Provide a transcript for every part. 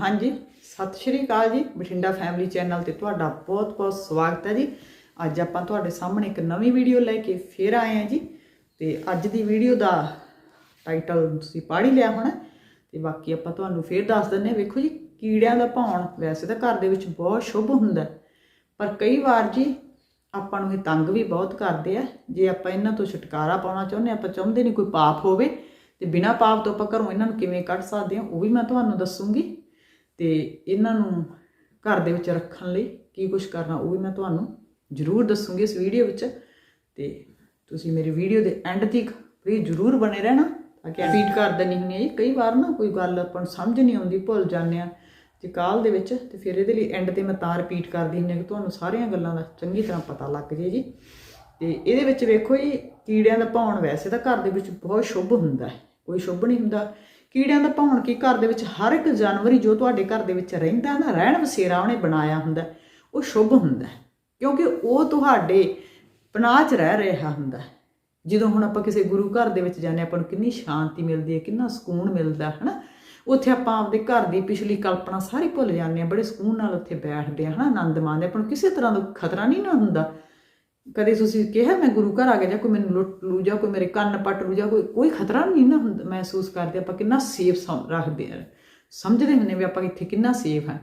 ਹਾਂਜੀ ਸਤਿ ਸ਼੍ਰੀ ਅਕਾਲ ਜੀ। ਬਠਿੰਡਾ ਫੈਮਿਲੀ ਚੈਨਲ ਤੇ ਤੁਹਾਡਾ ਬਹੁਤ-ਬਹੁਤ ਸਵਾਗਤ ਹੈ ਜੀ। ਅੱਜ ਆਪਾਂ ਤੁਹਾਡੇ ਸਾਹਮਣੇ ਇੱਕ ਨਵੀਂ ਵੀਡੀਓ ਲੈ ਕੇ ਫੇਰ ਆਏ ਹਾਂ ਜੀ। ਤੇ ਅੱਜ ਦੀ ਵੀਡੀਓ ਦਾ ਟਾਈਟਲ ਤੁਸੀਂ ਪੜ੍ਹ ਹੀ ਲਿਆ ਹੋਣਾ ਤੇ ਬਾਕੀ ਆਪਾਂ ਤੁਹਾਨੂੰ ਫੇਰ ਦੱਸ ਦਿੰਨੇ ਹਾਂ। ਵੇਖੋ ਜੀ ਕੀੜਿਆਂ ਦਾ ਭੌਣ ਵੈਸੇ ਤਾਂ ਘਰ ਦੇ ਵਿੱਚ ਬਹੁਤ ਸ਼ੁਭ ਹੁੰਦਾ ਪਰ ਕਈ ਵਾਰ ਜੀ ਆਪਾਂ ਨੂੰ ਇਹ ਤੰਗ ਵੀ ਬਹੁਤ ਕਰਦੇ ਆ। ਜੇ ਆਪਾਂ ਇਹਨਾਂ ਤੋਂ ਛੁਟਕਾਰਾ ਪਾਉਣਾ ਚਾਹੁੰਦੇ ਹਾਂ, ਆਪਾਂ ਚਾਹੁੰਦੇ ਨਹੀਂ ਕੋਈ ਪਾਪ ਹੋਵੇ। ਤੇ ਬਿਨਾਂ ਪਾਪ ਤੋਂ ਆਪਾਂ ਘਰੋਂ ਇਹਨਾਂ ਨੂੰ ਕਿਵੇਂ ਕੱਢ ਸਕਦੇ ਹਾਂ ਉਹ ਵੀ ਮੈਂ ਤੁਹਾਨੂੰ ਦੱਸੂਗੀ। ਤੇ ਇਹਨਾਂ ਨੂੰ ਘਰ ਦੇ ਵਿੱਚ ਰੱਖਣ ਲਈ ਕੀ ਕੁਝ ਕਰਨਾ, ਉਹ ਵੀ ਮੈਂ ਤੁਹਾਨੂੰ ਜ਼ਰੂਰ ਦੱਸੂਗੀ ਇਸ ਵੀਡੀਓ ਵਿੱਚ। ਤੇ ਤੁਸੀਂ ਮੇਰੀ ਵੀਡੀਓ ਦੇ ਐਂਡ ਤੱਕ ਵੀ ਜ਼ਰੂਰ ਬਣੇ ਰਹਿਣਾ ਤਾਂ ਕਿ ਰਿਪੀਟ ਕਰ ਦੇਣੀ ਹੁੰਦੀ ਹੈ ਜੀ। ਕਈ ਵਾਰ ਨਾ ਕੋਈ ਗੱਲ ਆਪਾਂ ਨੂੰ ਸਮਝ ਨਹੀਂ ਆਉਂਦੀ, ਭੁੱਲ ਜਾਂਦੇ ਆ ਤੇ ਕਾਲ ਦੇ ਵਿੱਚ ਤੇ ਫਿਰ ਇਹਦੇ ਲਈ ਐਂਡ ਤੇ ਮੈਂ ਤਾਂ ਰਿਪੀਟ ਕਰਦੀ ਹੁੰਦੀ ਹਾਂ ਕਿ ਤੁਹਾਨੂੰ ਸਾਰੀਆਂ ਗੱਲਾਂ ਦਾ ਚੰਗੀ ਤਰ੍ਹਾਂ ਪਤਾ ਲੱਗ ਜੇ ਜੀ। ਤੇ ਇਹਦੇ ਵਿੱਚ ਵੇਖੋ ਜੀ, ਕੀੜਿਆਂ ਦਾ ਭੌਣ ਵੈਸੇ ਤਾਂ ਘਰ ਦੇ ਵਿੱਚ ਬਹੁਤ ਸ਼ੁਭ ਹੁੰਦਾ ਹੈ, ਕੋਈ ਸ਼ੁਭ ਨਹੀਂ ਹੁੰਦਾ। ਕੀੜਿਆਂ ਦਾ ਭੌਣ ਕੀ ਘਰ ਦੇ ਵਿੱਚ ਹਰ ਇੱਕ ਜਾਨਵਰ ਹੀ ਜੋ ਤੁਹਾਡੇ ਘਰ ਦੇ ਵਿੱਚ ਰਹਿੰਦਾ ਨਾ ਰਹਿਣ ਵਸੇਰਾ ਉਹਨੇ ਬਣਾਇਆ ਹੁੰਦਾ ਉਹ ਸ਼ੁਭ ਹੁੰਦਾ ਕਿਉਂਕਿ ਉਹ ਤੁਹਾਡੇ ਪਨਾਹ 'ਚ ਰਹਿ ਰਿਹਾ ਹੁੰਦਾ ਜਦੋਂ ਹੁਣ ਆਪਾਂ ਕਿਸੇ ਗੁਰੂ ਘਰ ਦੇ ਵਿੱਚ ਜਾਂਦੇ ਹਾਂ, ਆਪਾਂ ਨੂੰ ਕਿੰਨੀ ਸ਼ਾਂਤੀ ਮਿਲਦੀ ਹੈ ਕਿੰਨਾ ਸਕੂਨ ਮਿਲਦਾ ਹੈ ਹਨਾ? ਉੱਥੇ ਆਪਾਂ ਆਪਦੇ ਘਰ ਦੀ ਪਿਛਲੀ ਕਲਪਨਾ ਸਾਰੀ ਭੁੱਲ ਜਾਂਦੇ ਹਾਂ ਬੜੇ ਸਕੂਨ ਨਾਲ ਉੱਥੇ ਬੈਠਦੇ ਹਾਂ ਹਨਾ? ਆਨੰਦ ਮਾਣਦੇ ਆਪਾਂ ਨੂੰ ਕਿਸੇ ਤਰ੍ਹਾਂ ਦਾ ਖਤਰਾ ਨਹੀਂ ਨਾ ਹੁੰਦਾ। ਕਦੇ ਤੁਸੀਂ ਕਿਹਾ ਮੈਂ ਗੁਰੂ ਘਰ ਆ ਗਿਆ ਜਾਂ ਕੋਈ ਮੈਨੂੰ ਲੁੱਟ ਲੂ ਜਾਂ ਕੋਈ ਮੇਰੇ ਕੰਨ ਪੱਟ ਲੂ ਜਾਂ ਕੋਈ ਕੋਈ ਖਤਰਾ ਨਹੀਂ ਨਾ ਹੁੰਦਾ ਮਹਿਸੂਸ ਕਰਦੇ ਆਪਾਂ ਕਿੰਨਾ ਸੇਫ ਰੱਖਦੇ ਆ। ਸਮਝਦੇ ਹੁੰਦੇ ਵੀ ਆਪਾਂ ਇੱਥੇ ਕਿੰਨਾ ਸੇਫ ਹੈ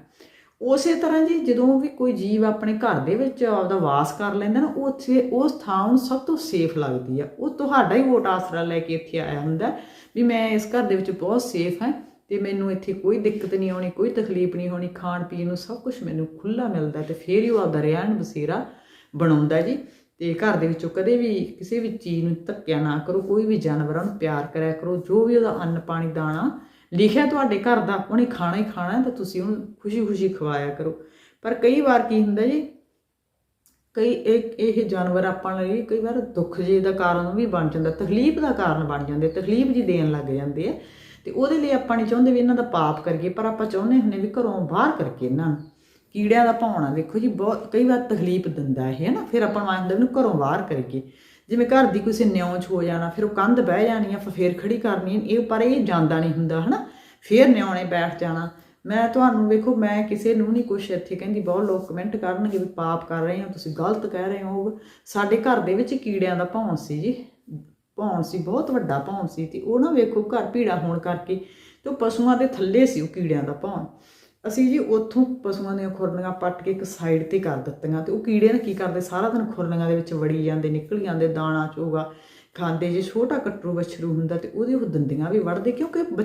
ਉਸੇ ਤਰ੍ਹਾਂ ਜੀ ਜਦੋਂ ਵੀ ਕੋਈ ਜੀਵ ਆਪਣੇ ਘਰ ਦੇ ਵਿੱਚ ਆਪਦਾ ਵਾਸ ਕਰ ਲੈਂਦਾ ਨਾ ਉਹ ਉੱਥੇ ਉਸ ਥਾਂ ਨੂੰ ਸਭ ਤੋਂ ਸੇਫ ਲੱਗਦੀ ਆ। ਉਹ ਤੁਹਾਡਾ ਹੀ ਵੋਟ ਆਸਰਾ ਲੈ ਕੇ ਇੱਥੇ ਆਇਆ ਹੁੰਦਾ ਵੀ ਮੈਂ ਇਸ ਘਰ ਦੇ ਵਿੱਚ ਬਹੁਤ ਸੇਫ ਹਾਂ ਤੇ ਮੈਨੂੰ ਇੱਥੇ ਕੋਈ ਦਿੱਕਤ ਨਹੀਂ ਆਉਣੀ, ਕੋਈ ਤਕਲੀਫ ਨਹੀਂ ਹੋਣੀ ਖਾਣ ਪੀਣ ਨੂੰ ਸਭ ਕੁਝ ਮੈਨੂੰ ਖੁੱਲਾ ਮਿਲਦਾ ਤੇ ਫੇਰ ਹੀ ਉਹ ਆਪਦਾ ਰਹਿਣ ਬਸੇਰਾ ਬਣਾਉਂਦਾ ਜੀ। ਤੇ ਘਰ ਦੇ ਵਿੱਚੋਂ ਕਦੇ ਵੀ ਕਿਸੇ ਵੀ ਚੀਜ਼ ਨੂੰ ਧੱਕਿਆ ਨਾ ਕਰੋ, ਕੋਈ ਵੀ ਜਾਨਵਰਾਂ ਨੂੰ ਪਿਆਰ ਕਰਿਆ ਕਰੋ, ਜੋ ਵੀ ਉਹਦਾ ਅੰਨ, ਪਾਣੀ, ਦਾਣਾ ਲਿਖਿਆ ਤੁਹਾਡੇ ਘਰ ਦਾ, ਉਹਨੇ ਖਾਣਾ ਹੀ ਖਾਣਾ ਤਾਂ ਤੁਸੀਂ ਉਹਨੂੰ ਖੁਸ਼ੀ-ਖੁਸ਼ੀ ਖਵਾਇਆ ਕਰੋ। ਪਰ ਕਈ ਵਾਰ ਕੀ ਹੁੰਦਾ ਜੀ, ਕਈ ਇਹ ਇਹ ਜਾਨਵਰ ਆਪਾਂ ਲਈ ਕਈ ਵਾਰ ਦੁੱਖ ਜੇ ਦਾ ਕਾਰਨ ਵੀ ਬਣ ਜਾਂਦਾ, ਤਕਲੀਫ ਦਾ ਕਾਰਨ ਬਣ ਜਾਂਦੇ ਤਕਲੀਫ ਜੀ ਦੇਣ ਲੱਗ ਜਾਂਦੇ ਆ। ਤੇ ਉਹਦੇ ਲਈ ਆਪਾਂ ਨਹੀਂ ਚਾਹੁੰਦੇ ਵੀ ਇਹਨਾਂ ਦਾ ਪਾਪ ਕਰੀਏ, ਪਰ ਆਪਾਂ ਚਾਹੁੰਦੇ ਹੁੰਨੇ ਵੀ ਘਰੋਂ ਬਾਹਰ ਕਰਕੇ ਇਹਨਾਂ ਨੂੰ ਕੀੜਿਆਂ ਦਾ ਭਾਉਣਾ ਵੇਖੋ ਜੀ ਬਹੁਤ ਕਈ ਵਾਰ ਤਕਲੀਫ ਦਿੰਦਾ ਇਹ ਹੈ ਨਾ ਫਿਰ ਆਪਾਂ ਨੂੰ ਆਏ ਹੁੰਦਾ ਘਰੋਂ ਬਾਹਰ ਕਰਕੇ ਜਿਵੇਂ ਘਰ ਦੀ ਕਿਸੇ ਨਿਉਂ 'ਚ ਹੋ ਜਾਣਾ, ਫਿਰ ਉਹ ਕੰਧ ਬਹਿ ਜਾਣੀ ਆ ਫਿਰ ਫੇਰ ਖੜੀ ਕਰਨੀ, ਇਹ ਪਰ ਇਹ ਜਾਂਦਾ ਨਹੀਂ ਹੁੰਦਾ, ਹਨਾ? ਫੇਰ ਨਿਉਣੇ ਬੈਠ ਜਾਣਾ। ਮੈਂ ਤੁਹਾਨੂੰ ਵੇਖੋ, ਮੈਂ ਕਿਸੇ ਨੂੰ ਨਹੀਂ ਕੁਛ ਇੱਥੇ ਕਹਿੰਦੀ, ਬਹੁਤ ਲੋਕ ਕਮੈਂਟ ਕਰਨਗੇ ਵੀ ਪਾਪ ਕਰ ਰਹੇ ਹੋ, ਤੁਸੀਂ ਗਲਤ ਕਹਿ ਰਹੇ ਹੋ। ਸਾਡੇ ਘਰ ਦੇ ਵਿੱਚ ਕੀੜਿਆਂ ਦਾ ਭੌਣ ਸੀ ਜੀ। ਭੌਣ ਸੀ, ਬਹੁਤ ਵੱਡਾ ਭੌਣ ਸੀ ਤੇ ਉਹ ਨਾ ਵੇਖੋ, ਘਰ ਭੀੜਾ ਹੋਣ ਕਰਕੇ ਤੇ ਉਹ ਪਸ਼ੂਆਂ ਦੇ ਥੱਲੇ ਸੀ ਉਹ ਕੀੜਿਆਂ ਦਾ ਭੌਣ ਅਸੀਂ ਜੀ ਉੱਥੋਂ ਪਸ਼ੂਆਂ ਦੀਆਂ ਖੁਰਲੀਆਂ ਪੱਟ ਕੇ ਇੱਕ ਸਾਈਡ ਤੇ ਕਰ ਦਿੱਤੀਆਂ ਤੇ ਉਹ ਕੀੜੇ ਨੇ ਕੀ ਕਰਦੇ? ਸਾਰਾ ਦਿਨ ਖੁਰਲੀਆਂ ਦੇ ਵਿੱਚ ਵੜੀ ਜਾਂਦੇ, ਨਿਕਲ ਜਾਂਦੇ, ਦਾਣਾ, ਚੋਗਾ ਖਾਂਦੇ, ਜੇ ਛੋਟਾ ਕਟਰੂ ਵਛਰੂ ਹੁੰਦਾ ਤੇ ਉਹਦੇ ਉਹ ਦੰਦੀਆਂ ਵੀ ਵੜਦੇ ਕਿਉਂਕਿ ਬ-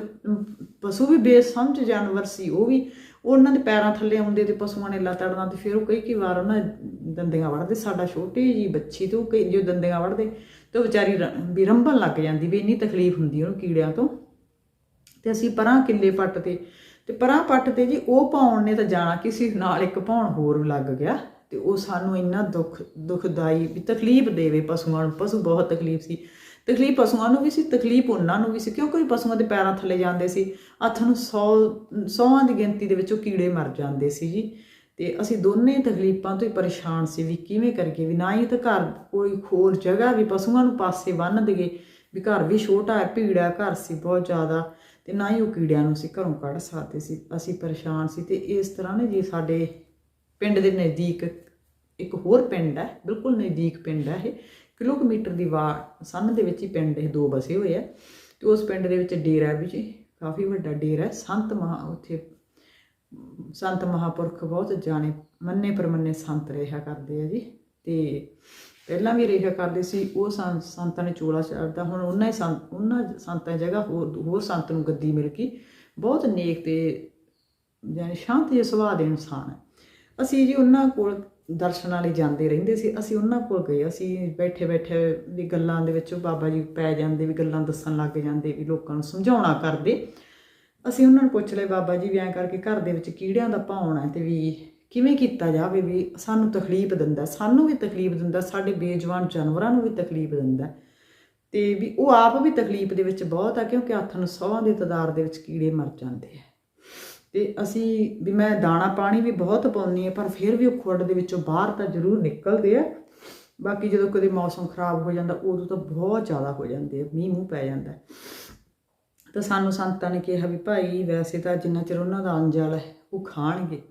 ਪਸ਼ੂ ਵੀ ਬੇਸਮਝ ਜਾਨਵਰ ਸੀ, ਉਹ ਵੀ ਉਹਨਾਂ ਦੇ ਪੈਰਾਂ ਥੱਲੇ ਆਉਂਦੇ ਤੇ ਪਸ਼ੂਆਂ ਨੇ ਲਤੜਨਾ ਤੇ ਫਿਰ ਉਹ ਕਈ ਕਈ ਵਾਰ ਉਹਨਾਂ ਦੇ ਦੰਦੀਆਂ ਵੜਦੇ ਸਾਡਾ ਛੋਟੀ ਜੀ ਬੱਚੀ ਤੇ ਉਹ ਕਈ ਜੋ ਦੰਦੀਆਂ ਵੜਦੇ ਤੇ ਉਹ ਵਿਚਾਰੀ ਰ- ਰੰਭਣ ਲੱਗ ਜਾਂਦੀ ਵੀ ਇੰਨੀ ਤਕਲੀਫ ਹੁੰਦੀ ਉਹਨੂੰ ਕੀੜਿਆਂ ਤੋਂ ਤੇ ਅਸੀਂ ਪਰਾਂ ਕਿੱਲੇ ਪੱਟ ਤੇ ਤੇ ਪਰਾਂ ਪੱਟ ਤੇ ਜੀ ਉਹ ਪਾਉਣ ਨੇ ਤਾਂ ਜਾਣਾ ਕਿਸੇ ਨਾਲ ਇੱਕ ਪਾਉਣ ਹੋਰ ਲੱਗ ਗਿਆ ਤੇ ਉਹ ਸਾਨੂੰ ਇੰਨਾ ਦੁੱਖ, ਦੁਖਦਾਈ ਵੀ ਤਕਲੀਫ ਦੇਵੇ ਪਸ਼ੂਆਂ ਨੂੰ। ਪਸ਼ੂ ਬਹੁਤ ਤਕਲੀਫ ਸੀ। ਤਕਲੀਫ ਪਸ਼ੂਆਂ ਨੂੰ ਵੀ ਸੀ, ਤਕਲੀਫ ਉਹਨਾਂ ਨੂੰ ਵੀ ਸੀ, ਕਿਉਂਕਿ ਪਸ਼ੂਆਂ ਦੇ ਪੈਰਾਂ ਥੱਲੇ ਜਾਂਦੇ ਸੀ। ਹੱਥ ਨੂੰ 100 100ਾਂ ਦੀ ਗਿਣਤੀ ਦੇ ਵਿੱਚ ਉਹ ਕੀੜੇ ਮਰ ਜਾਂਦੇ ਸੀ ਜੀ। ਤੇ ਅਸੀਂ ਦੋਨੇ ਤਕਲੀਫਾਂ ਤੋਂ ਹੀ ਪਰੇਸ਼ਾਨ ਸੀ ਵੀ ਕਿਵੇਂ ਕਰੀਏ, ਵੀ ਨਾ ਹੀ ਤਾਂ ਘਰ ਕੋਈ ਹੋਰ ਜਗ੍ਹਾ ਵੀ ਪਸ਼ੂਆਂ ਨੂੰ ਪਾਸੇ ਬੰਨ ਦਈਏ। ਵੀ ਘਰ ਵੀ ਛੋਟਾ ਹੈ, ਭੀੜਾ ਘਰ ਸੀ ਬਹੁਤ ਜ਼ਿਆਦਾ। ਤੇ ਨਾ ਹੀ ਉਹ ਕੀੜਿਆਂ ਨੂੰ ਅਸੀਂ ਘਰੋਂ ਕੱਢ ਸਕਦੇ ਸੀ। ਅਸੀਂ ਪਰੇਸ਼ਾਨ ਸੀ ਤੇ ਇਸ ਤਰ੍ਹਾਂ ਨੇ ਜੀ ਸਾਡੇ ਪਿੰਡ ਦੇ ਨਜ਼ਦੀਕ ਇੱਕ ਹੋਰ ਪਿੰਡ ਹੈ, ਬਿਲਕੁਲ ਨਜ਼ਦੀਕ ਪਿੰਡ ਹੈ ਇਹ, ਕਿਲੋਮੀਟਰ ਦੀ ਵਾਰ ਸੰਨ ਦੇ ਵਿੱਚ ਹੀ ਪਿੰਡ ਇਹ ਦੋ ਬਸੇ ਹੋਏ ਆ। ਤੇ ਉਸ ਪਿੰਡ ਦੇ ਵਿੱਚ ਡੇਰਾ ਵੀ ਜੀ, ਕਾਫੀ ਵੱਡਾ ਡੇਰਾ ਸੰਤ ਮਹਾ, ਉੱਥੇ ਸੰਤ ਮਹਾਪੁਰਖ ਬਹੁਤ ਜਾਣੇ ਮੰਨੇ ਪਰਮੰਨੇ ਸੰਤ ਰਿਹਾ ਕਰਦੇ ਆ ਜੀ। ਤੇ ਪਹਿਲਾਂ ਵੀ ਰਿਹਾ ਕਰਦੇ ਸੀ, ਉਹ ਸੰਤਾਂ ਨੇ ਚੋਲਾ ਛੱਡਦਾ ਹੁਣ ਉਹਨਾਂ ਹੀ ਸੰਤ, ਉਹਨਾਂ ਸੰਤਾਂ ਦੀ ਜਗ੍ਹਾ ਹੋਰ ਹੋਰ ਸੰਤ ਨੂੰ ਗੱਦੀ ਮਿਲ ਗਈ। ਬਹੁਤ ਨੇਕ ਤੇ ਜਾਨੀ ਸ਼ਾਂਤ ਜਿਹੇ ਸੁਭਾਅ ਦੇ ਇਨਸਾਨ ਹੈ। ਅਸੀਂ ਜੀ ਉਹਨਾਂ ਕੋਲ ਦਰਸ਼ਨਾਂ ਲਈ ਜਾਂਦੇ ਰਹਿੰਦੇ ਸੀ, ਅਸੀਂ ਉਹਨਾਂ ਕੋਲ ਗਏ, ਅਸੀਂ ਬੈਠੇ ਬੈਠੇ ਵੀ ਗੱਲਾਂ ਦੇ ਵਿੱਚ ਬਾਬਾ ਜੀ ਪੈ ਜਾਂਦੇ, ਵੀ ਗੱਲਾਂ ਦੱਸਣ ਲੱਗ ਜਾਂਦੇ, ਵੀ ਲੋਕਾਂ ਨੂੰ ਸਮਝਾਉਣਾ ਕਰਦੇ। ਅਸੀਂ ਉਹਨਾਂ ਨੂੰ ਪੁੱਛ ਲਏ, ਬਾਬਾ ਜੀ ਵੀ ਐਂ ਕਰਕੇ ਘਰ ਦੇ ਵਿੱਚ ਕੀੜਿਆਂ ਦਾ ਭਾਉਣ ਹੈ ਤੇ ਵੀ ਕਿਵੇਂ ਕੀਤਾ ਜਾਵੇ ਵੀ ਸਾਨੂੰ ਤਕਲੀਫ ਦਿੰਦਾ ਸਾਨੂੰ ਵੀ ਤਕਲੀਫ ਦਿੰਦਾ ਸਾਡੇ ਬੇਜਵਾਨ ਜਾਨਵਰਾਂ ਨੂੰ ਵੀ ਤਕਲੀਫ ਦਿੰਦਾ ਤੇ ਵੀ ਉਹ ਆਪ ਵੀ ਤਕਲੀਫ ਦੇ ਵਿੱਚ ਬਹੁਤ ਆ ਕਿਉਂਕਿ ਹੱਥ ਨੂੰ ਸੌਹਾਂ ਦੀ ਤਦਾਦ ਦੇ ਵਿੱਚ ਕੀੜੇ ਮਰ ਜਾਂਦੇ ਆ। ਤੇ ਅਸੀਂ ਵੀ ਮੈਂ ਦਾਣਾ ਪਾਣੀ ਵੀ ਬਹੁਤ ਪਾਉਂਦੀ ਆ ਪਰ ਫਿਰ ਵੀ ਉਹ ਖੁੱਡ ਦੇ ਵਿੱਚੋਂ ਬਾਹਰ ਤਾਂ ਜ਼ਰੂਰ ਨਿਕਲਦੇ ਆ। ਬਾਕੀ ਜਦੋਂ ਕਦੇ ਮੌਸਮ ਖਰਾਬ ਹੋ ਜਾਂਦਾ, ਉਦੋਂ ਤਾਂ ਬਹੁਤ ਜ਼ਿਆਦਾ ਹੋ ਜਾਂਦੇ ਆ, ਮੀਂਹ ਮੂੰਹ ਪੈ ਜਾਂਦਾ ਤਾਂ ਸਾਨੂੰ ਸੰਤਾਂ ਨੇ ਕਿਹਾ ਵੀ ਭਾਈ ਵੈਸੇ ਤਾਂ ਜਿੰਨਾ ਚਿਰ ਉਹਨਾਂ ਦਾ ਅੰਜਲ ਹੈ, ਉਹ ਖਾਣਗੇ।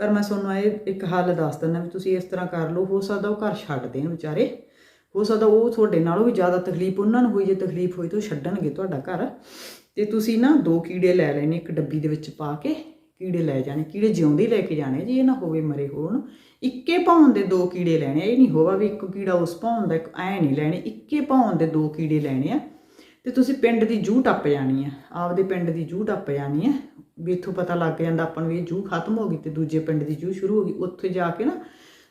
ਪਰ ਮੈਂ ਤੁਹਾਨੂੰ ਇਹ ਇੱਕ ਹੱਲ ਦੱਸ ਦਿੰਦਾ ਵੀ ਤੁਸੀਂ ਇਸ ਤਰ੍ਹਾਂ ਕਰ ਲਓ, ਹੋ ਸਕਦਾ ਉਹ ਘਰ ਛੱਡ ਦੇਣ ਵਿਚਾਰੇ। ਹੋ ਸਕਦਾ ਉਹ ਤੁਹਾਡੇ ਨਾਲੋਂ ਵੀ ਜ਼ਿਆਦਾ ਤਕਲੀਫ, ਉਹਨਾਂ ਨੂੰ ਹੋਈ ਜੇ ਤਕਲੀਫ ਹੋਈ ਤਾਂ ਉਹ ਛੱਡਣਗੇ ਤੁਹਾਡਾ ਘਰ। ਤੇ ਤੁਸੀਂ ਨਾ ਦੋ ਕੀੜੇ ਲੈ ਲੈਣੇ, ਇੱਕ ਡੱਬੀ ਦੇ ਵਿੱਚ ਪਾ ਕੇ ਕੀੜੇ ਲੈ ਜਾਣੇ, ਕੀੜੇ ਜਿਉਂਦੇ ਲੈ ਕੇ ਜਾਣੇ ਜੀ ਇਹ ਨਾ ਹੋਵੇ ਮਰੇ ਹੋਣ। ਇੱਕੇ ਪਾਉਣ ਦੇ ਦੋ ਕੀੜੇ ਲੈਣੇ ਇਹ ਨਹੀਂ ਹੋਵਾ ਵੀ ਇੱਕ ਕੀੜਾ ਉਸ ਪਾਉਣ ਦਾ, ਇੱਕ ਐ ਨਹੀਂ ਲੈਣੇ, ਇੱਕੇ ਪਾਉਣ ਦੇ ਦੋ ਕੀੜੇ ਲੈਣੇ ਆ। ਤੇ ਤੁਸੀਂ ਪਿੰਡ ਦੀ ਜੂਹ ਟੱਪ ਜਾਣੀ ਹੈ ਆਪਦੇ ਪਿੰਡ ਦੀ ਜੂਹ ਟੱਪ ਜਾਣੀ ਹੈ ਵੀ ਇੱਥੋਂ ਪਤਾ ਲੱਗ ਜਾਂਦਾ ਆਪਾਂ ਨੂੰ ਇਹ ਜੂਹ ਖਤਮ ਹੋ ਗਈ ਤੇ ਦੂਜੇ ਪਿੰਡ ਦੀ ਜੂਹ ਸ਼ੁਰੂ ਹੋ ਗਈ, ਉੱਥੇ ਜਾ ਕੇ ਨਾ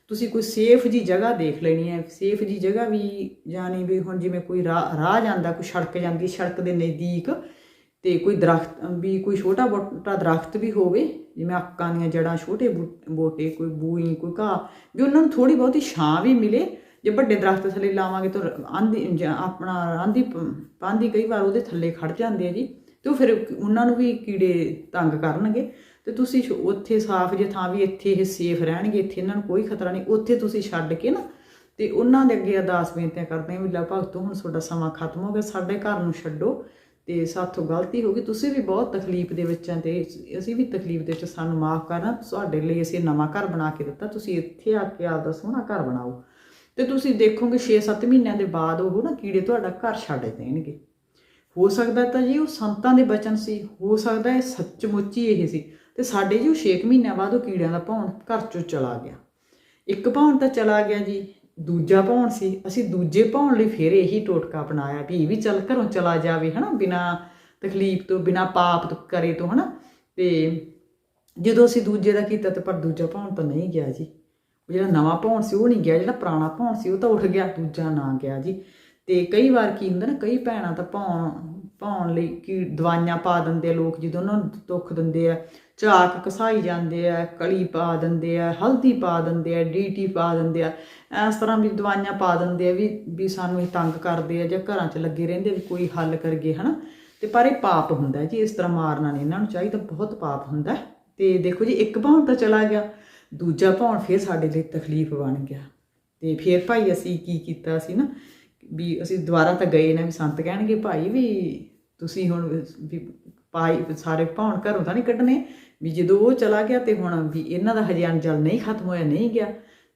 ਤੁਸੀਂ ਕੋਈ ਸੇਫ ਜੀ ਜਗ੍ਹਾ ਦੇਖ ਲੈਣੀ ਹੈ ਸੇਫ ਜੀ ਜਗ੍ਹਾ ਵੀ ਜਾਣੀ ਵੀ ਹੁਣ ਜਿਵੇਂ ਕੋਈ ਰਾਹ ਰਾਹ ਜਾਂਦਾ, ਕੋਈ ਸੜਕ ਜਾਂਦੀ, ਸੜਕ ਦੇ ਨਜ਼ਦੀਕ ਤੇ ਕੋਈ ਦਰਖਤ, ਵੀ ਕੋਈ ਛੋਟਾ ਮੋਟਾ ਦਰਖਤ ਵੀ ਹੋਵੇ, ਜਿਵੇਂ ਅੱਕਾਂ ਦੀਆਂ ਜੜਾਂ ਛੋਟੇ ਬੂ- ਬੂਟੇ, ਕੋਈ ਬੂਈ, ਕੋਈ ਘਾਹ, ਵੀ ਉਹਨਾਂ ਨੂੰ ਥੋੜੀ ਬਹੁਤੀ ਛਾਂ ਵੀ ਮਿਲੇ ਜੇ ਵੱਡੇ ਦਰਖਤ ਥੱਲੇ ਲਾਵਾਂਗੇ ਤਾਂ ਆਂਦੀ ਆਪਣਾ ਆਂਦੀ ਪਾਂਦੀ ਕਈ ਵਾਰ ਉਹਦੇ ਥੱਲੇ ਖੜ ਜਾਂਦੇ ਆ ਜੀ, ਤੇ ਉਹ ਫਿਰ ਉਹਨਾਂ ਨੂੰ ਵੀ ਕੀੜੇ ਤੰਗ ਕਰਨਗੇ। ਤੇ ਤੁਸੀਂ ਉੱਥੇ ਸਾਫ਼ ਜੇ ਥਾਂ ਵੀ ਇੱਥੇ ਇਹ ਸੇਫ ਰਹਿਣਗੇ, ਇੱਥੇ ਇਹਨਾਂ ਨੂੰ ਕੋਈ ਖਤਰਾ ਨਹੀਂ, ਉੱਥੇ ਤੁਸੀਂ ਛੱਡ ਕੇ ਨਾ ਤੇ ਉਹਨਾਂ ਦੇ ਅੱਗੇ ਅਰਦਾਸ ਬੇਨਤੀਆਂ ਕਰਦੇ ਹਾਂ ਵੀ ਲੈ ਭਗਤੋ ਹੁਣ ਤੁਹਾਡਾ ਸਮਾਂ ਖਤਮ ਹੋ ਗਿਆ, ਸਾਡੇ ਘਰ ਨੂੰ ਛੱਡੋ ਤੇ ਸਾਥੋਂ ਗਲਤੀ ਹੋ ਗਈ। ਤੁਸੀਂ ਵੀ ਬਹੁਤ ਤਕਲੀਫ ਦੇ ਵਿੱਚ ਆ ਤੇ ਅਸੀਂ ਵੀ ਤਕਲੀਫ ਦੇ ਵਿੱਚ ਸਾਨੂੰ ਮਾਫ ਕਰਨਾ, ਤੁਹਾਡੇ ਲਈ ਅਸੀਂ ਨਵਾਂ ਘਰ ਬਣਾ ਕੇ ਦਿੱਤਾ, ਤੁਸੀਂ ਇੱਥੇ ਆ ਕੇ ਆਪਦਾ ਸੋਹਣਾ ਘਰ ਬਣਾਓ। ਤੇ ਤੁਸੀਂ ਦੇਖੋਗੇ 6-7 ਮਹੀਨਿਆਂ ਦੇ ਬਾਅਦ ਉਹ ਨਾ ਕੀੜੇ ਤੁਹਾਡਾ ਘਰ ਛੱਡ ਦੇਣਗੇ। ਹੋ ਸਕਦਾ ਤਾਂ ਜੀ ਉਹ ਸੰਤਾਂ ਦੇ ਬਚਨ ਸੀ, ਹੋ ਸਕਦਾ ਇਹ ਸੱਚਮੁੱਚ ਹੀ ਇਹ ਸੀ ਤੇ ਸਾਡੇ ਜੀ ਉਹ 6 ਮਹੀਨਿਆਂ ਬਾਅਦ ਉਹ ਕੀੜਿਆਂ ਦਾ ਭੌਣ ਘਰ ਚੋਂ ਚਲਾ ਗਿਆ। ਇੱਕ ਭੌਣ ਤਾਂ ਚਲਾ ਗਿਆ ਜੀ, ਦੂਜਾ ਭੌਣ ਸੀ, ਅਸੀਂ ਦੂਜੇ ਭੌਣ ਲਈ ਫਿਰ ਇਹੀ ਟੋਟਕਾ ਅਪਣਾਇਆ ਵੀ ਇਹ ਵੀ ਚੱਲ ਘਰੋਂ ਚਲਾ ਜਾਵੇ, ਹਨਾ, ਬਿਨਾ ਤਕਲੀਫ ਤੋਂ, ਬਿਨਾ ਪਾਪ ਕਰੇ ਤੋਂ, ਹਨਾ। ਤੇ ਜਦੋਂ ਅਸੀਂ ਦੂਜੇ ਦਾ ਕੀਤਾ ਤੇ ਪਰ ਦੂਜਾ ਭੌਣ ਤਾਂ ਨਹੀਂ ਗਿਆ ਜੀ। ਉਹ ਜਿਹੜਾ ਨਵਾਂ ਭੌਣ ਸੀ, ਉਹ ਨਹੀਂ ਗਿਆ, ਜਿਹੜਾ ਪੁਰਾਣਾ ਭੌਣ ਸੀ, ਉਹ ਤਾਂ ਉੱਠ ਗਿਆ, ਦੂਜਾ ਨਾ ਗਿਆ ਜੀ। ਤੇ ਕਈ ਵਾਰ ਕੀ ਹੁੰਦਾ ਨਾ, ਕਈ ਭੈਣਾਂ ਤਾਂ ਭੌਣ ਭੌਣ ਲਈ ਕੀ ਦਵਾਈਆਂ ਪਾ ਦਿੰਦੇ ਆ ਲੋਕ, ਜਦੋਂ ਉਹਨਾਂ ਨੂੰ ਦੁੱਖ ਦਿੰਦੇ ਆ ਚਾਕ ਕਸਾਈ ਜਾਂਦੇ ਆ, ਕਲੀ ਪਾ ਦਿੰਦੇ ਆ, ਹਲਦੀ ਪਾ ਦਿੰਦੇ ਆ ਡੀਟੀ ਪਾ ਦਿੰਦੇ ਆ ਇਸ ਤਰ੍ਹਾਂ ਵੀ ਦਵਾਈਆਂ ਪਾ ਦਿੰਦੇ ਆ ਵੀ ਵੀ ਸਾਨੂੰ ਇਹ ਤੰਗ ਕਰਦੇ ਆ ਜਾਂ ਘਰਾਂ 'ਚ ਲੱਗੇ ਰਹਿੰਦੇ ਵੀ ਕੋਈ ਹੱਲ ਕਰਗੇ, ਹਨਾ। ਤੇ ਪਰ ਇਹ ਪਾਪ ਹੁੰਦਾ ਜੀ, ਇਸ ਤਰ੍ਹਾਂ ਮਾਰਨਾ ਨਹੀਂ, ਇਹਨਾਂ ਨੂੰ ਚਾਹੀਦਾ ਬਹੁਤ ਪਾਪ ਹੁੰਦਾ। ਤੇ ਦੇਖੋ ਜੀ, ਇੱਕ ਭੌਣ ਤਾਂ ਚਲਾ ਗਿਆ। ਦੂਜਾ ਭੌਣ ਫਿਰ ਸਾਡੇ ਲਈ ਤਕਲੀਫ ਬਣ ਗਿਆ। ਤੇ ਫਿਰ ਭਾਈ ਅਸੀਂ ਕੀ ਕੀਤਾ ਸੀ ਨਾ, ਵੀ ਅਸੀਂ ਦੁਬਾਰਾ ਤਾਂ ਗਏ ਨਾ, ਵੀ ਸੰਤ ਕਹਿਣਗੇ, ਭਾਈ ਵੀ ਤੁਸੀਂ ਹੁਣ ਵੀ ਪਾਈ ਸਾਰੇ ਭੌਣ ਘਰੋਂ ਤਾਂ ਨਹੀਂ ਕੱਢਣੇ, ਵੀ ਜਦੋਂ ਉਹ ਚਲਾ ਗਿਆ ਤੇ ਹੁਣ ਵੀ ਇਹਨਾਂ ਦਾ ਹਜੇ ਅੰਜਲ ਨਹੀਂ ਖਤਮ ਹੋਇਆ, ਨਹੀਂ ਗਿਆ।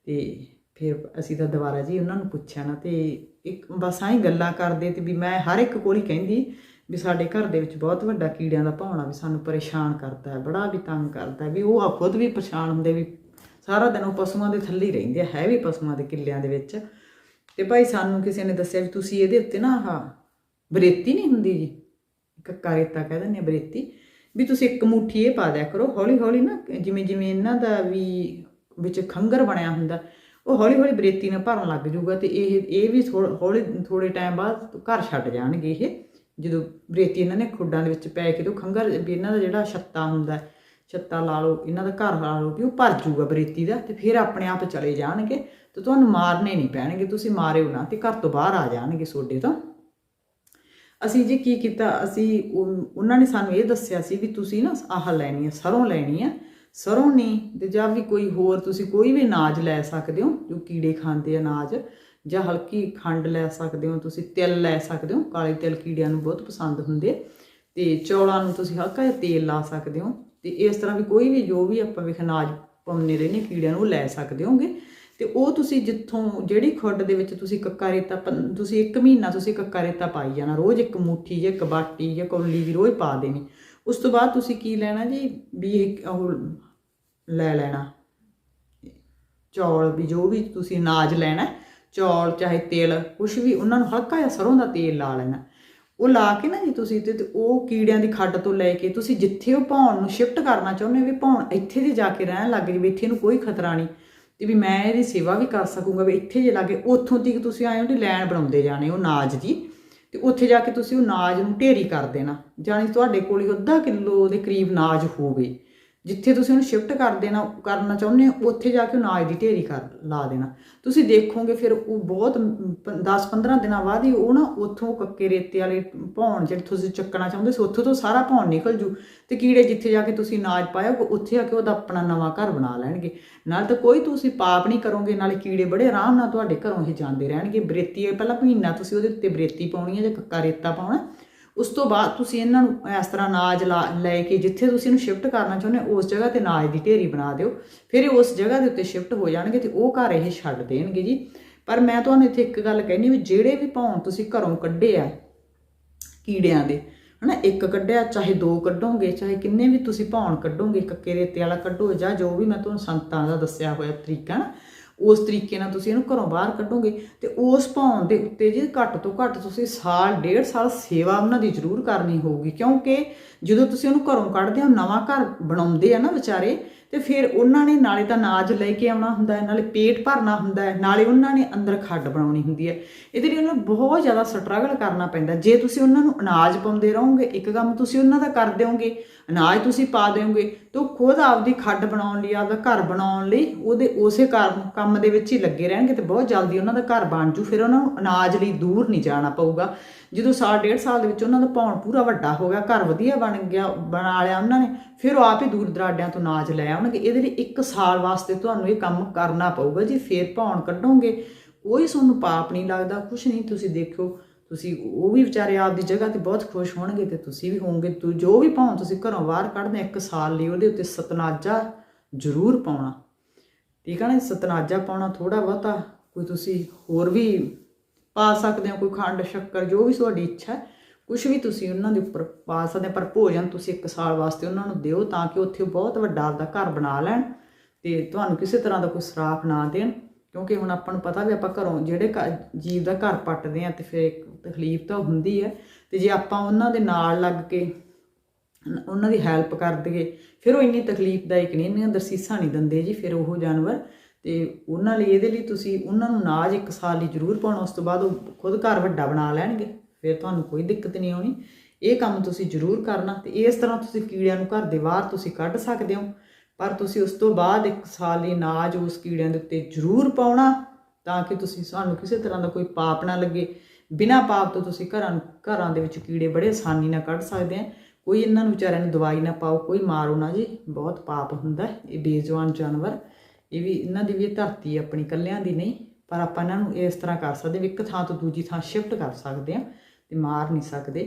ਤੇ ਫਿਰ ਅਸੀਂ ਤਾਂ ਦੁਬਾਰਾ ਜੀ ਉਹਨਾਂ ਨੂੰ ਪੁੱਛਿਆ ਨਾ, ਤੇ ਇੱਕ ਬਸ ਆਹੀਂ ਗੱਲਾਂ ਕਰਦੇ ਤੇ ਵੀ ਮੈਂ ਹਰ ਇੱਕ ਕੋਲ ਹੀ ਕਹਿੰਦੀ ਵੀ ਸਾਡੇ ਘਰ ਦੇ ਵਿੱਚ ਬਹੁਤ ਵੱਡਾ ਕੀੜਿਆਂ ਦਾ ਭਾਵਨਾ ਵੀ ਸਾਨੂੰ ਪਰੇਸ਼ਾਨ ਕਰਦਾ ਹੈ, ਬੜਾ ਵੀ ਤੰਗ ਕਰਦਾ ਵੀ ਉਹ ਆ ਖੁਦ ਵੀ ਪਰੇਸ਼ਾਨ ਹੁੰਦੇ ਵੀ ਸਾਰਾ ਦਿਨ ਉਹ ਪਸ਼ੂਆਂ ਦੇ ਥੱਲੇ ਹੀ ਰਹਿੰਦੇ ਆ, ਹੈ ਵੀ ਪਸ਼ੂਆਂ ਦੇ ਕਿੱਲਿਆਂ ਦੇ ਵਿੱਚ। ਤੇ ਭਾਈ ਸਾਨੂੰ ਕਿਸੇ ਨੇ ਦੱਸਿਆ ਵੀ ਤੁਸੀਂ ਇਹਦੇ ਉੱਤੇ ਨਾ ਆਹ ਬਰੇਤੀ ਨਹੀਂ ਹੁੰਦੀ ਜੀ? ਕੱਕਾ ਰੇਤਾ ਕਹਿ ਦਿੰਦੇ ਆ ਬਰੇਤੀ। ਵੀ ਤੁਸੀਂ ਇੱਕ ਮੁੱਠੀ ਇਹ ਪਾ ਦਿਆ ਕਰੋ ਹੌਲੀ ਹੌਲੀ ਨਾ ਜਿਵੇਂ ਜਿਵੇਂ ਇਹਨਾਂ ਦਾ ਵੀ ਵਿੱਚ ਖੰਗਰ ਬਣਿਆ ਹੁੰਦਾ, ਉਹ ਹੌਲੀ ਹੌਲੀ ਬਰੇਤੀ ਨਾਲ ਭਰਨ ਲੱਗ ਜਾਊਗਾ ਤੇ ਇਹ ਇਹ ਵੀ ਥੋੜ੍ਹ- ਹੌਲੀ ਥੋੜੇ ਟਾਈਮ ਬਾਅਦ ਘਰ ਛੱਡ ਜਾਣਗੇ ਇਹ। ਜਦੋਂ ਬਰੇਤੀ ਇਹਨਾਂ ਨੇ ਖੁੱਡਾਂ ਦੇ ਵਿੱਚ ਪੈ ਕੇ ਤੇ ਉਹ ਖੰਗਰ ਵੀ ਇਹਨਾਂ ਦਾ ਜਿਹੜਾ ਛੱਤਾ ਹੁੰਦਾ ਛੱਤਾ ਲਾ ਲਓ, ਇਹਨਾਂ ਦਾ ਘਰ ਲਾ ਲਓ ਵੀ ਉਹ ਭਰ ਜੂਗਾ ਬਰੇਤੀ ਦਾ ਤੇ ਫਿਰ ਆਪਣੇ ਆਪ ਚਲੇ ਜਾਣਗੇ ਤੇ ਤੁਹਾਨੂੰ ਮਾਰਨੇ ਨਹੀਂ ਪੈਣਗੇ, ਤੁਸੀਂ ਮਾਰਿਓ ਨਾ ਤੇ ਘਰ ਤੋਂ ਬਾਹਰ ਆ ਜਾਣਗੇ ਸੋਡੇ ਤੋਂ। ਅਸੀਂ ਜੀ ਕੀ ਕੀਤਾ, ਅਸੀਂ ਉਹ- ਉਹਨਾਂ ਨੇ ਸਾਨੂੰ ਇਹ ਦੱਸਿਆ ਸੀ ਵੀ ਤੁਸੀਂ ਨਾ ਆਹ ਲੈਣੀ ਹੈ ਸਰੋਂ ਲੈਣੀ ਹੈ ਸਰੋਂ ਨਹੀਂ ਤੇ ਜਾਂ ਵੀ ਕੋਈ ਹੋਰ, ਤੁਸੀਂ ਕੋਈ ਵੀ ਅਨਾਜ ਲੈ ਸਕਦੇ ਹੋ, ਜੋ ਕੀੜੇ ਖਾਂਦੇ ਅਨਾਜ, ਜਾਂ ਹਲਕੀ ਖੰਡ ਲੈ ਸਕਦੇ ਹੋ, ਤੁਸੀਂ ਤਿਲ ਲੈ ਸਕਦੇ ਹੋ, ਕਾਲੇ ਤਿਲ ਕੀੜਿਆਂ ਨੂੰ ਬਹੁਤ ਪਸੰਦ ਹੁੰਦੇ ਆ। ਤੇ ਚੌਲਾਂ ਨੂੰ ਤੁਸੀਂ ਹਲਕਾ ਜਿਹਾ ਤੇਲ ਲਾ ਸਕਦੇ ਹੋ। ਤੇ ਇਸ ਤਰ੍ਹਾਂ ਵੀ ਕੋਈ ਵੀ ਜੋ ਵੀ ਆਪਾਂ ਵੀ ਅਨਾਜ ਪਾਉਂਦੇ ਰਹਿੰਦੇ ਕੀੜਿਆਂ ਨੂੰ ਉਹ ਲੈ ਸਕਦੇ ਹੋਗੇ। ਤੇ ਉਹ ਤੁਸੀਂ ਜਿੱਥੋਂ ਜਿਹੜੀ ਖੁੱਡ ਦੇ ਵਿੱਚ ਤੁਸੀਂ ਕੱਕਾ ਰੇਤਾ ਪਨ- ਤੁਸੀਂ ਇੱਕ ਮਹੀਨਾ ਤੁਸੀਂ ਕੱਕਾ ਰੇਤਾ ਪਾਈ ਜਾਣਾ, ਰੋਜ਼ ਇੱਕ ਮੁੱਠੀ ਜਾਂ ਇੱਕ ਬਾਟੀ ਜਾਂ ਕੌਲੀ ਵੀ ਰੋਜ਼ ਪਾ ਦੇਣੀ। ਉਸ ਤੋਂ ਬਾਅਦ ਤੁਸੀਂ ਕੀ ਲੈਣਾ ਜੀ? ਵੀ ਇੱਕ ਉਹ ਲੈ ਲੈਣਾ। ਚੌਲ ਵੀ ਜੋ ਵੀ ਤੁਸੀਂ ਅਨਾਜ ਲੈਣਾ, ਚੌਲ ਚਾਹੇ ਤੇਲ ਕੁਝ ਵੀ ਉਹਨਾਂ ਨੂੰ ਹਲਕਾ ਜਿਹਾ ਸਰੋਂ ਦਾ ਤੇਲ ਲਾ ਲੈਣਾ। ਉਹ ਲਾ ਕੇ ਨਾ ਜੀ ਤੁਸੀਂ ਤੇ ਉਹ ਕੀੜਿਆਂ ਦੀ ਖੱਡ ਤੋਂ ਲੈ ਕੇ ਤੁਸੀਂ ਜਿੱਥੇ ਉਹ ਭੌਣ ਨੂੰ ਸ਼ਿਫਟ ਕਰਨਾ ਚਾਹੁੰਦੇ ਹੋ ਵੀ ਭੌਣ ਇੱਥੇ ਜੇ ਜਾ ਕੇ ਰਹਿਣ ਲੱਗ ਜਾਵੇ ਇੱਥੇ ਨੂੰ ਕੋਈ ਖਤਰਾ ਨਹੀਂ ਤੇ ਵੀ ਮੈਂ ਇਹਦੀ ਸੇਵਾ ਵੀ ਕਰ ਸਕੂੰਗਾ ਵੀ ਇੱਥੇ ਜੇ ਲਾਗੇ ਉੱਥੋਂ ਤੱਕ ਤੁਸੀਂ ਆਏ ਹੋ ਲੈਣ ਬਣਾਉਂਦੇ ਜਾਣੇ ਉਹ ਨਾਜ ਦੀ ਤੇ ਉੱਥੇ ਜਾ ਕੇ ਤੁਸੀਂ ਉਹ ਨਾਜ ਨੂੰ ਢੇਰੀ ਕਰ ਦੇਣਾ, ਜਾਣੀ ਤੁਹਾਡੇ ਕੋਲ ਹੀ ਅੱਧਾ ਕਿਲੋ ਦੇ ਕਰੀਬ ਨਾਜ ਹੋਵੇ। ਜਿੱਥੇ ਤੁਸੀਂ ਉਹਨੂੰ ਸ਼ਿਫਟ ਕਰ ਦੇਣਾ, ਕਰਨਾ ਚਾਹੁੰਦੇ ਹੋ, ਉੱਥੇ ਜਾ ਕੇ ਉਹ ਨਾਜ ਦੀ ਢੇਰੀ ਕਰ, ਲਾ ਦੇਣਾ। ਤੁਸੀਂ ਦੇਖੋਗੇ ਫਿਰ ਉਹ ਬਹੁਤ 10-15 ਦਿਨਾਂ ਬਾਅਦ ਹੀ ਉਹ ਨਾ ਉੱਥੋਂ ਕੱਕੇ ਰੇਤੇ ਵਾਲੇ ਭੌਣ ਜਿਹੜੇ ਤੁਸੀਂ ਚੱਕਣਾ ਚਾਹੁੰਦੇ ਸੀ, ਉੱਥੋਂ ਤੋਂ ਸਾਰਾ ਭੌਣ ਨਿਕਲ ਜੂ। ਤੇ ਕੀੜੇ ਜਿੱਥੇ ਜਾ ਕੇ ਤੁਸੀਂ ਅਨਾਜ ਪਾਇਆ ਉੱਥੇ ਆ ਕੇ ਉਹਦਾ ਆਪਣਾ ਨਵਾਂ ਘਰ ਬਣਾ ਲੈਣਗੇ। ਨਾਲ ਤਾਂ ਕੋਈ ਤੁਸੀਂ ਪਾਪ ਨਹੀਂ ਕਰੋਗੇ, ਨਾਲੇ ਕੀੜੇ ਬੜੇ ਆਰਾਮ ਨਾਲ ਤੁਹਾਡੇ ਘਰੋਂ ਹੀ ਜਾਂਦੇ ਰਹਿਣਗੇ। ਬਰੇਤੀ, ਪਹਿਲਾਂ ਮਹੀਨਾ ਤੁਸੀਂ ਉਹਦੇ ਉੱਤੇ ਬਰੇਤੀ ਪਾਉਣੀ ਹੈ ਜਾਂ ਕੱਕਾ ਰੇਤਾ ਪਾਉਣਾ। ਉਸ ਤੋਂ ਬਾਅਦ ਤੁਸੀਂ ਇਹਨਾਂ ਨੂੰ ਇਸ ਤਰ੍ਹਾਂ ਅਨਾਜ ਲਾ- ਲੈ ਕੇ ਜਿੱਥੇ ਤੁਸੀਂ ਇਹਨੂੰ ਸ਼ਿਫਟ ਕਰਨਾ ਚਾਹੁੰਦੇ ਹੋ, ਉਸ ਜਗ੍ਹਾ ਤੇ ਅਨਾਜ ਦੀ ਢੇਰੀ ਬਣਾ ਦਿਓ। ਫਿਰ ਇਹ ਉਸ ਜਗ੍ਹਾ ਦੇ ਉੱਤੇ ਸ਼ਿਫਟ ਹੋ ਜਾਣਗੇ ਤੇ ਉਹ ਘਰ ਇਹ ਛੱਡ ਦੇਣਗੇ ਜੀ। ਪਰ ਮੈਂ ਤੁਹਾਨੂੰ ਇੱਥੇ ਇੱਕ ਗੱਲ ਕਹਿਣੀ ਵੀ ਜਿਹੜੇ ਵੀ ਭੌਣ ਤੁਸੀਂ ਘਰੋਂ ਕੱਢੇ ਆ ਕੀੜਿਆਂ ਦੇ, ਹਨਾ, ਇੱਕ ਕੱਢਿਆ, ਚਾਹੇ ਦੋ ਕੱਢੋਗੇ, ਚਾਹੇ ਕਿੰਨੇ ਵੀ ਤੁਸੀਂ ਭੌਣ ਕੱਢੋਗੇ ਕੱਕੇ ਰੇਤੇ ਵਾਲਾ ਕੱਢੋ ਜਾਂ ਜੋ ਵੀ ਮੈਂ ਤੁਹਾਨੂੰ ਸੰਤਾਂ ਦਾ ਦੱਸਿਆ ਹੋਇਆ ਤਰੀਕਾ ਨਾ ਉਸ ਤਰੀਕੇ ਨਾਲ ਤੁਸੀਂ ਇਹਨੂੰ ਘਰੋਂ ਬਾਹਰ ਕੱਢੋਗੇ ਤੇ ਉਸ ਭੌਣ ਦੇ ਉੱਤੇ ਜੇ ਘੱਟ ਤੋਂ ਘੱਟ ਤੁਸੀਂ ਸਾਲ, ਡੇਢ ਸਾਲ ਸੇਵਾ ਉਹਨਾਂ ਦੀ ਜ਼ਰੂਰ ਕਰਨੀ ਹੋਊਗੀ। ਕਿਉਂਕਿ ਜਦੋਂ ਤੁਸੀਂ ਉਹਨੂੰ ਘਰੋਂ ਕੱਢਦੇ ਹੋ, ਨਵਾਂ ਘਰ ਬਣਾਉਂਦੇ ਆ ਨਾ ਵਿਚਾਰੇ, ਤੇ ਫਿਰ ਉਹਨਾਂ ਨੇ ਨਾਲੇ ਤਾਂ ਅਨਾਜ ਲੈ ਕੇ ਆਉਣਾ ਹੁੰਦਾ ਹੈ, ਨਾਲੇ ਪੇਟ ਭਰਨਾ ਹੁੰਦਾ ਹੈ, ਨਾਲੇ ਉਹਨਾਂ ਨੇ ਅੰਦਰ ਖੱਡ ਬਣਾਉਣੀ ਹੁੰਦੀ ਹੈ। ਇਹਦੇ ਲਈ ਉਹਨਾਂ ਨੂੰ ਬਹੁਤ ਜ਼ਿਆਦਾ ਸਟਰਗਲ ਕਰਨਾ ਪੈਂਦਾ। ਜੇ ਤੁਸੀਂ ਉਹਨਾਂ ਨੂੰ ਅਨਾਜ ਪਾਉਂਦੇ ਰਹੋਗੇ, ਇੱਕ ਕੰਮ ਤੁਸੀਂ ਉਹਨਾਂ ਦਾ ਕਰ ਦਿਓਗੇ ਅਨਾਜ ਤੁਸੀਂ ਪਾ ਦਿਓਗੇ ਤਾਂ ਉਹ ਖੁਦ ਆਪਦੀ ਖੱਡ ਬਣਾਉਣ ਲਈ, ਆਪਦਾ ਘਰ ਬਣਾਉਣ ਲਈ ਉਹਦੇ ਉਸੇ ਕੰਮ ਕੰਮ ਦੇ ਵਿੱਚ ਹੀ ਲੱਗੇ ਰਹਿਣਗੇ ਤੇ ਬਹੁਤ ਜਲਦੀ ਉਹਨਾਂ ਦਾ ਘਰ ਬਣ ਜੂ, ਫਿਰ ਉਹਨਾਂ ਨੂੰ ਅਨਾਜ ਲਈ ਦੂਰ ਨਹੀਂ ਜਾਣਾ ਪਊਗਾ। ਜਦੋਂ ਸਾਲ, ਡੇਢ ਸਾਲ ਦੇ ਵਿੱਚ ਉਹਨਾਂ ਦਾ ਭੌਣ ਪੂਰਾ ਵੱਡਾ ਹੋ ਗਿਆ, ਘਰ ਵਧੀਆ ਬਣ ਗਿਆ, ਬਣਾ ਲਿਆ ਉਹਨਾਂ ਨੇ, ਫਿਰ ਉਹ ਆਪ ਹੀ ਦੂਰ ਦਰਾਡਿਆਂ ਤੋਂ ਅਨਾਜ ਲੈ ਆਉਣਗੇ। ਇਹਦੇ ਲਈ 1 ਸਾਲ ਵਾਸਤੇ ਤੁਹਾਨੂੰ ਇਹ ਕੰਮ ਕਰਨਾ ਪਊਗਾ ਜੀ, ਫਿਰ ਭੌਣ ਕੱਢੋਗੇ। ਕੋਈ ਤੁਹਾਨੂੰ ਪਾਪ ਨਹੀਂ ਲੱਗਦਾ, ਕੁਛ ਨਹੀਂ, ਤੁਸੀਂ ਦੇਖੋ। ਤੁਸੀਂ ਉਹ ਵੀ ਵਿਚਾਰੇ ਆਪ ਦੀ ਜਗ੍ਹਾ ਤੇ ਬਹੁਤ ਖੁਸ਼ ਹੋਣਗੇ ਤੇ ਤੁਸੀਂ ਵੀ ਹੋਵੋਗੇ। ਤੂੰ ਜੋ ਵੀ ਪਾਉਂ ਤੁਸੀਂ ਘਰੋਂ ਬਾਹਰ ਕੱਢਦੇ ਇੱਕ ਸਾਲ ਲਈ ਉਹਦੇ ਉੱਤੇ ਸਤਨਾਜਾ ਜ਼ਰੂਰ ਪਾਉਣਾ। ਠੀਕ ਹੈ ਨਾ, ਸਤਨਾਜਾ ਪਾਉਣਾ ਥੋੜਾ ਬਹੁਤਾ, ਕੋਈ ਤੁਸੀਂ ਹੋਰ ਵੀ ਪਾ ਸਕਦੇ ਹੋ, ਕੋਈ ਖੰਡ, ਸ਼ੱਕਰ, ਜੋ ਵੀ ਤੁਹਾਡੀ ਇੱਛਾ ਹੈ ਕੁਝ ਵੀ ਤੁਸੀਂ ਉਹਨਾਂ ਦੇ ਉੱਪਰ ਪਾ ਸਕਦੇ ਪਰ ਭੋਜਨ ਤੁਸੀਂ ਇੱਕ ਸਾਲ ਵਾਸਤੇ ਉਹਨਾਂ ਨੂੰ ਦਿਓ ਤਾਂ ਕਿ ਉੱਥੇ ਉਹ ਬਹੁਤ ਵੱਡਾ ਆਪਦਾ ਘਰ ਬਣਾ ਲੈਣ ਤੇ ਤੁਹਾਨੂੰ ਕਿਸੇ ਤਰ੍ਹਾਂ ਦਾ ਕੋਈ ਸਰਾਪ ਨਾ ਦੇਣ। ਕਿਉਂਕਿ ਹੁਣ ਆਪਾਂ ਨੂੰ ਪਤਾ ਵੀ ਆਪਾਂ ਘਰੋਂ ਜਿਹੜੇ ਘਰ- ਜੀਵ ਦਾ ਘਰ ਪੱਟਦੇ ਆ ਤੇ ਫਿਰ ਤਕਲੀਫ ਤਾਂ ਹੁੰਦੀ ਹੈ ਤੇ ਜੇ ਆਪਾਂ ਉਹਨਾਂ ਦੇ ਨਾਲ ਲੱਗ ਕੇ ਉਹਨਾਂ ਦੀ ਹੈਲਪ ਕਰ ਦਈਏ ਫਿਰ ਉਹ ਇੰਨੀ ਤਕਲੀਫਦਾਇਕ ਨਹੀਂ, ਇੰਨੀਆਂ ਦਰਸੀਸਾਂ ਨਹੀਂ ਦਿੰਦੇ ਜੀ, ਫਿਰ ਉਹ ਜਾਨਵਰ। ਤੇ ਉਹਨਾਂ ਲਈ, ਇਹਦੇ ਲਈ ਤੁਸੀਂ ਉਹਨਾਂ ਨੂੰ ਨਾਜ ਇੱਕ ਸਾਲ ਲਈ ਜ਼ਰੂਰ ਪਾਉਣਾ, ਉਸ ਤੋਂ ਬਾਅਦ ਉਹ ਖੁਦ ਘਰ ਵੱਡਾ ਬਣਾ ਲੈਣਗੇ, ਫਿਰ ਤੁਹਾਨੂੰ ਕੋਈ ਦਿੱਕਤ ਨਹੀਂ ਆਉਣੀ। ਇਹ ਕੰਮ ਤੁਸੀਂ ਜ਼ਰੂਰ ਕਰਨਾ ਤੇ ਇਸ ਤਰ੍ਹਾਂ ਤੁਸੀਂ ਕੀੜਿਆਂ ਨੂੰ ਘਰ ਦੇ ਬਾਹਰ ਤੁਸੀਂ ਕੱਢ ਸਕਦੇ ਹੋ, ਪਰ ਤੁਸੀਂ ਉਸ ਤੋਂ ਬਾਅਦ ਇੱਕ ਸਾਲ ਲਈ ਨਾਜ ਉਸ ਕੀੜਿਆਂ ਦੇ ਉੱਤੇ ਜ਼ਰੂਰ ਪਾਉਣਾ, ਤਾਂ ਕਿ ਤੁਸੀਂ ਸਾਨੂੰ ਕਿਸੇ ਤਰ੍ਹਾਂ ਦਾ ਕੋਈ ਪਾਪ ਨਾ ਲੱਗੇ। ਬਿਨਾਂ ਪਾਪ ਤੋਂ ਤੁਸੀਂ ਘਰਾਂ ਨੂੰ, ਘਰਾਂ ਦੇ ਵਿੱਚ ਕੀੜੇ ਬੜੇ ਆਸਾਨੀ ਨਾਲ ਕੱਢ ਸਕਦੇ ਆ। ਕੋਈ ਇਹਨਾਂ ਨੂੰ ਵਿਚਾਰਿਆਂ ਨੂੰ ਦਵਾਈ ਨਾ ਪਾਓ, ਕੋਈ ਮਾਰੋ ਨਾ ਜੀ, ਬਹੁਤ ਪਾਪ ਹੁੰਦਾ ਇਹ ਬੇਜਵਾਨ ਜਾਨਵਰ। ਇਹ ਵੀ ਇਹਨਾਂ ਦੀ ਵੀ ਇਹ ਧਰਤੀ ਹੈ, ਆਪਣੀ ਕੱਲਿਆਂ ਦੀ ਨਹੀਂ, ਪਰ ਆਪਾਂ ਇਹਨਾਂ ਨੂੰ ਇਸ ਤਰ੍ਹਾਂ ਕਰ ਸਕਦੇ ਵੀ ਇੱਕ ਥਾਂ ਤੋਂ ਦੂਜੀ ਥਾਂ ਸ਼ਿਫਟ ਕਰ ਸਕਦੇ ਆ ਤੇ ਮਾਰ ਨਹੀਂ ਸਕਦੇ।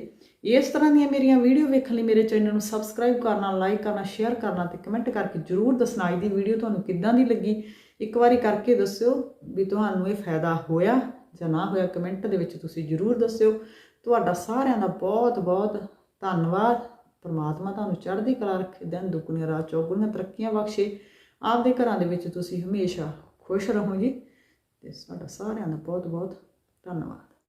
ਇਸ ਤਰ੍ਹਾਂ ਦੀਆਂ ਮੇਰੀਆਂ ਵੀਡੀਓ ਵੇਖਣ ਲਈ ਮੇਰੇ ਚੈਨਲ ਨੂੰ ਸਬਸਕ੍ਰਾਈਬ ਕਰਨਾ ਲਾਈਕ ਕਰਨਾ ਸ਼ੇਅਰ ਕਰਨਾ ਤੇ ਕਮੈਂਟ ਕਰਕੇ ਜਰੂਰ ਦੱਸਣਾ ਅੱਜ ਦੀ ਵੀਡੀਓ ਤੁਹਾਨੂੰ ਕਿੱਦਾਂ ਦੀ ਲੱਗੀ। ਇੱਕ ਵਾਰੀ ਕਰਕੇ ਦੱਸਿਓ ਵੀ ਤੁਹਾਨੂੰ ਇਹ ਫਾਇਦਾ ਹੋਇਆ ਜਾਂ ਨਾ ਹੋਇਆ, ਕਮੈਂਟ ਦੇ ਵਿੱਚ ਤੁਸੀਂ ਜਰੂਰ ਦੱਸਿਓ। ਤੁਹਾਡਾ ਸਾਰਿਆਂ ਦਾ ਬਹੁਤ ਬਹੁਤ ਧੰਨਵਾਦ। ਪਰਮਾਤਮਾ ਤੁਹਾਨੂੰ ਚੜ੍ਹਦੀ ਕਲਾ ਰੱਖੇ, ਦਿਨ ਦੁੱਗਣੀਆਂ ਰਾਤ ਚੌਗੁਣੀਆਂ ਤਰੱਕੀਆਂ ਬਖਸ਼ੇ। ਆਪਦੇ ਘਰਾਂ ਦੇ ਵਿੱਚ ਤੁਸੀਂ ਹਮੇਸ਼ਾ ਖੁਸ਼ ਰਹੋ ਜੀ। ਤੇ ਸਾਡਾ ਸਾਰਿਆਂ ਦਾ ਬਹੁਤ ਬਹੁਤ ਧੰਨਵਾਦ।